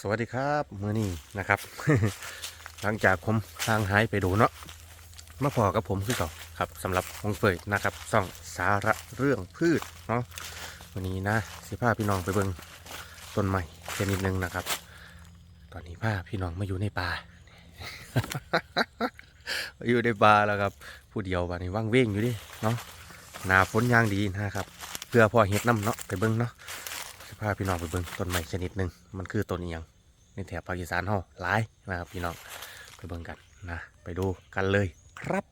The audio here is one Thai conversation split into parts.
สวัสดีครับมือนี้นะครับ หลังจากผมห่างหายไปดูเนาะมาพอกับผมคือเก่าครับสำหรับวงเฟยนะครับส่องสาระเรื่องพืชเนาะวันนี้นะสิพาพี่น้องไปเบิ่งต้นใหม่แค่นิดนึงนะครับ ตอนนี้พาพี่น้องมาอยู่ในป่ามาอยู่ในป่าแล้วครับ ผู้เดียววันนี้ว่างเว้งอยู่ดิเนาะหนาฝนยางดีนะครับ เพื่อพอเห็ดน้ำเนาะไปเบิ่งเนาะ พาพี่น้องไปเบิ่งต้นไม้ชนิดหนึ่งมันคือต้นอีหยังในแถบภาคอีสานเฮาหลายนะครับพี่น้องไปเบิ่งกันนะไปดูกันเลยครับ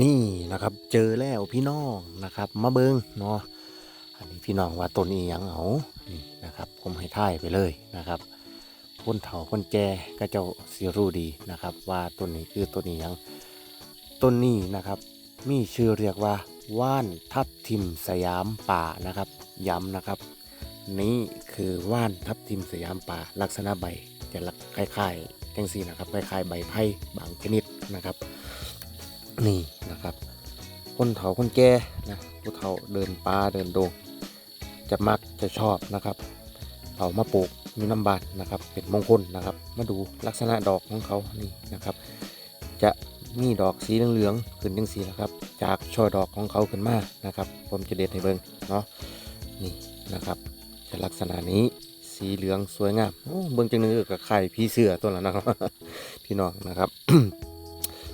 นี่นะครับเจอแล้วพี่น้องนะครับมาเบิ่งเนาะอันนี้พี่น้องว่าต้นอีหยังเอานี่นะครับผมให้ท่ายไปเลยนะครับคนเฒ่าคนแก่ก็เจ้าสิรู้ดีนะครับ ว่าต้นนี้คือต้นอีหยังต้นนี้นะครับมีชื่อเรียกว่าว่านทับทิมสยามป่านะครับย้ำนะครับ นี่คือว่านทับทิมสยามป่าลักษณะใบจะลักคล้ายๆจังสีนะครับคล้ายๆใบไผ่บางชนิดนะครับ นี่นะครับ คนเฒ่าคนแก่นะผู้เฒ่าเดินป่าเดินดงจะมักจะชอบนะครับเอามาปลูกมีน้ำบานนะครับ เป็นมงคลนะครับ มาดูลักษณะดอกของเขานี่นะครับ จะมีดอกสีเหลืองๆขึ้นจังสีนะครับ จากช่อดอกของเขาขึ้นมานะครับ ผมจะเด็ดให้เบิ่งเนาะนี่นะครับ จะลักษณะนี้สีเหลืองสวยงามโอ้เบิ่งจังนึงเอกับไข่พี่เสือตัวละนะครับ พี่น้องนะครับ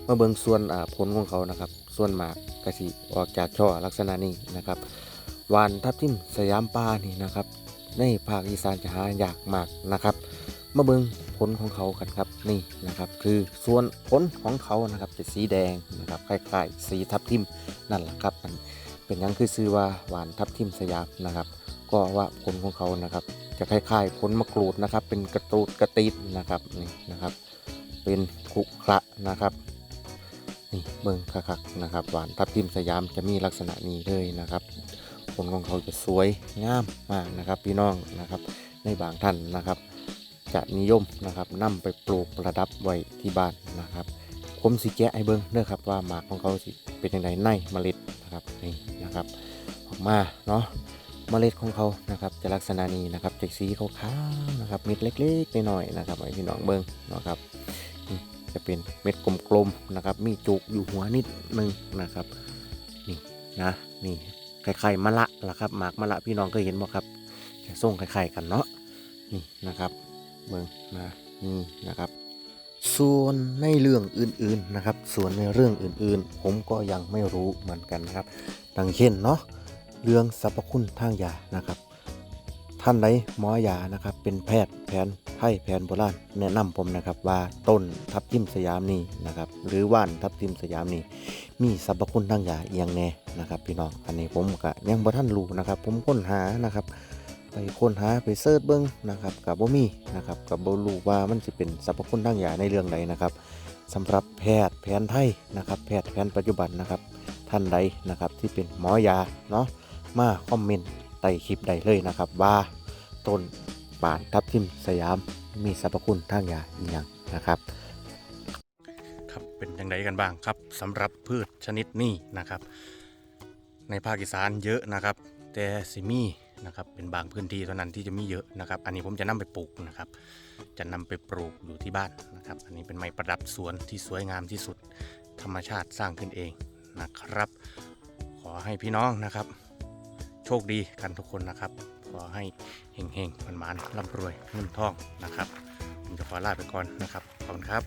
มาเบิ่งส่วนอ่าผลของเขานะครับ ส่วนหมากกระสีออกจากช่อลักษณะนี้นะครับหวานทับทิมสยามปลานี่นะครับ ในภาคอีสานจะหายากมากนะครับ มาเบิ่งผลของเขากันครับนี่นะครับ คือส่วนผลของเขานะครับจะสีแดงนะครับคล้ายๆสีทับทิมนั่นแหละครับเป็นยังคือซื้อว่าหวานทับทิมสยามนะครับ ก็ว่าผลของเขานะครับ จะคล้ายๆผลมะกรูดนะครับ เป็นกระตูดกระตีดนะครับนี่นะครับ เป็นขรุขระนะครับนี่เบิ่งคักๆนะครับ หวานทับทิมสยามจะมีลักษณะนี้เลยนะครับผลของเขาจะสวยงามมากนะครับ พี่น้องนะครับ ในบางท่านนะครับ จะนิยมนะครับนำไปปลูกประดับไว้ที่บ้านนะครับ ผมสิแกะให้เบิ้งเด้อครับว่าหมากของเขาสิเป็นยังไงในเมล็ดนะครับนี่นะครับออกมาเนาะ เมล็ดของเขานะครับจะลักษณะนี้นะครับจะสีขาวๆนะครับเม็ดเล็กๆน้อยๆนะครับให้พี่น้องเบิ้งเนะครับจะเป็นเม็ดกลมๆนะครับ มีจุกอยู่หัวนิดนึงนะครับนี่นะนี่คล้ายๆมะละล่ะครับหมากมะละพี่น้องเคยเห็นบ่ครับจะส่งคล้ายๆกันเนาะนี่นะครับเบิงนะนี่นะครับ ส่วนในเรื่องอื่นๆนะครับ ส่วนในเรื่องอื่นๆ ผมก็ยังไม่รู้เหมือนกันนะครับดังเช่นเนาะ เรื่องสรรพคุณทางยานะครับ ท่านใดหมอยานะครับ เป็นแพทย์แผนไทยแผนโบราณแนะนำผมนะครับว่าต้นทับทิมสยามนี่นะครับ หรือว่านทับทิมสยามนี่มีสรรพคุณทางยาอหย่างแน่นะครับ พี่น้องอันนี้ผมก็ยังบ่ท่านรู้นะครับ ผมค้นหานะครับไปค้นหาไปเสิร์ชเบิ้งนะครับกับบ่มีนะครับกับบ่รู้ว่ามันสิเป็นสรรพคุณทางยาในเรื่องใดนะครับสำหรับแพทย์แผนไทยนะครับ แพทย์แผนปัจจุบันนะครับ ท่านใดนะครับที่เป็นหมอยาเนาะ มาคอมเมนต์ใต้คลิปใดเลยนะครับ ว่าต้นปานทับทิมสยามมีสรรพคุณทางยาอีหยังนะครับ ครับเป็นยังไงกันบ้างครับสำหรับพืชชนิดนี้นะครับ ในภาคอีสานเยอะนะครับ แต่สิมีนะครับเป็นบางพื้นที่เท่านั้นที่จะมีเยอะนะครับ อันนี้ผมจะนำไปปลูกนะครับ จะนำไปปลูกอยู่ที่บ้านนะครับ อันนี้เป็นไม้ประดับสวนที่สวยงามที่สุดธรรมชาติสร้างขึ้นเองนะครับ ขอให้พี่น้องนะครับ โชคดีกันทุกคนนะครับ ขอให้เฮงๆมันๆร่ำรวยเงินทองนะครับ ผมจะขอลาไปก่อนนะครับ ขอบคุณครับ